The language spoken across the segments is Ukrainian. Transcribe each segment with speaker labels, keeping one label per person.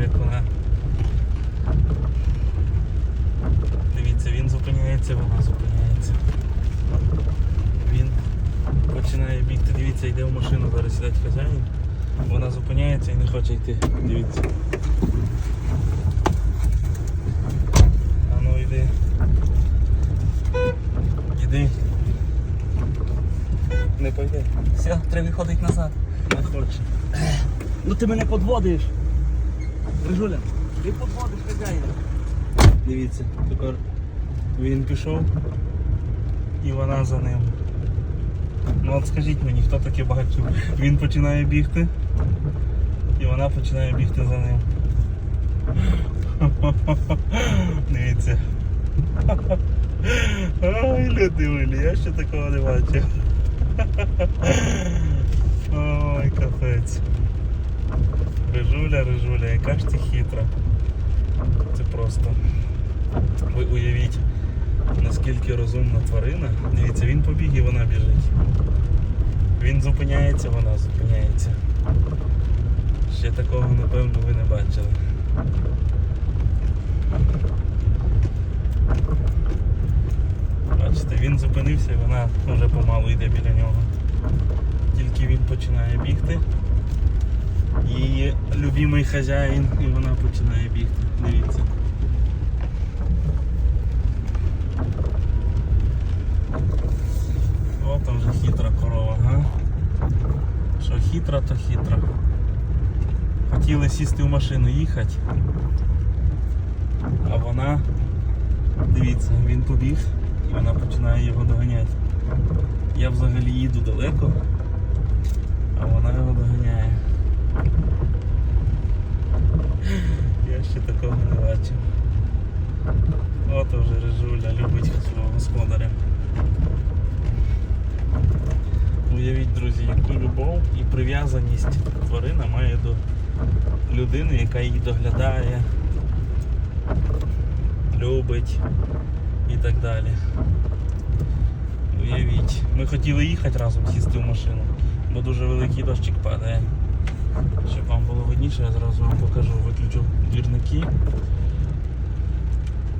Speaker 1: як. Дивіться, він зупиняється, вона зупиняється. Він починає бігти, дивіться, йде в машину, зараз сідать хазяїн. Вона зупиняється і не хоче йти. Дивіться. А ну йди. Іди. Не пойде.
Speaker 2: Все, треба виходити назад.
Speaker 1: Не хоче.
Speaker 2: Ну ти мене подводиш. Рижуля, ти подводиш хазяїна.
Speaker 1: Дивіться, тепер він пішов і вона за ним. Ну от скажіть мені, хто таке бачив? Він починає бігти і вона починає бігти за ним. Дивіться. Ой, люди милі, я ще такого не бачив. Ой, капець. Рижуля, рижуля, яка ж ти хитра. Це просто. Ви уявіть, наскільки розумна тварина. Дивіться, він побіг і вона біжить. Він зупиняється, вона зупиняється. Ще такого, напевно, ви не бачили. Бачите, він зупинився і вона вже помалу йде біля нього. Тільки він починає бігти. Любимий хазяїн і вона починає бігти. Дивіться. О, там вже хитра корова, га? Що хитра, то хитра. Хотіли сісти в машину їхати. А вона, дивіться, він побіг і вона починає його доганяти. Я взагалі їду далеко, а вона його доганяє. Я ще такого не бачив. От вже Рижуля любить свого господаря. Уявіть, друзі, яку любов і прив'язаність тварина має до людини, яка її доглядає, любить і так далі. Уявіть. Ми хотіли їхати разом сісти в машину, бо дуже великий дощик падає. Щоб вам було видніше, я зразу вам покажу, виключу двірники.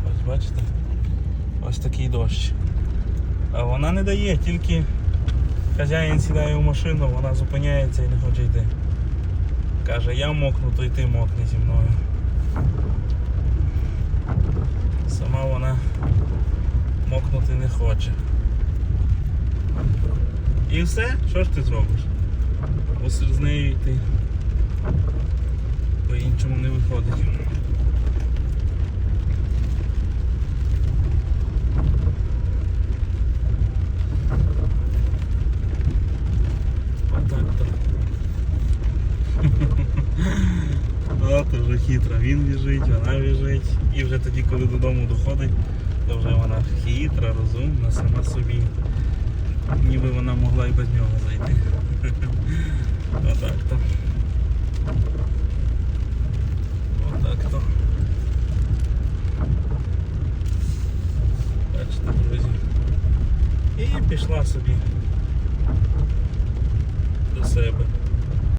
Speaker 1: Ось бачите? Ось такий дощ. А вона не дає, тільки хазяїн сідає в машину, вона зупиняється і не хоче йти. Каже, я мокну, то й ти мокни зі мною. Сама вона мокнути не хоче. І все, що ж ти зробиш? Ось з нею йти. По-іншому не виходить. Отак то. От вже хитра. Він біжить, вона біжить. І вже тоді, коли додому доходить, то вже вона хитра, розумна, сама собі. Ніби вона могла і без нього зайти. Отак то. Отак то. Бачите, друзі. І пішла собі до себе.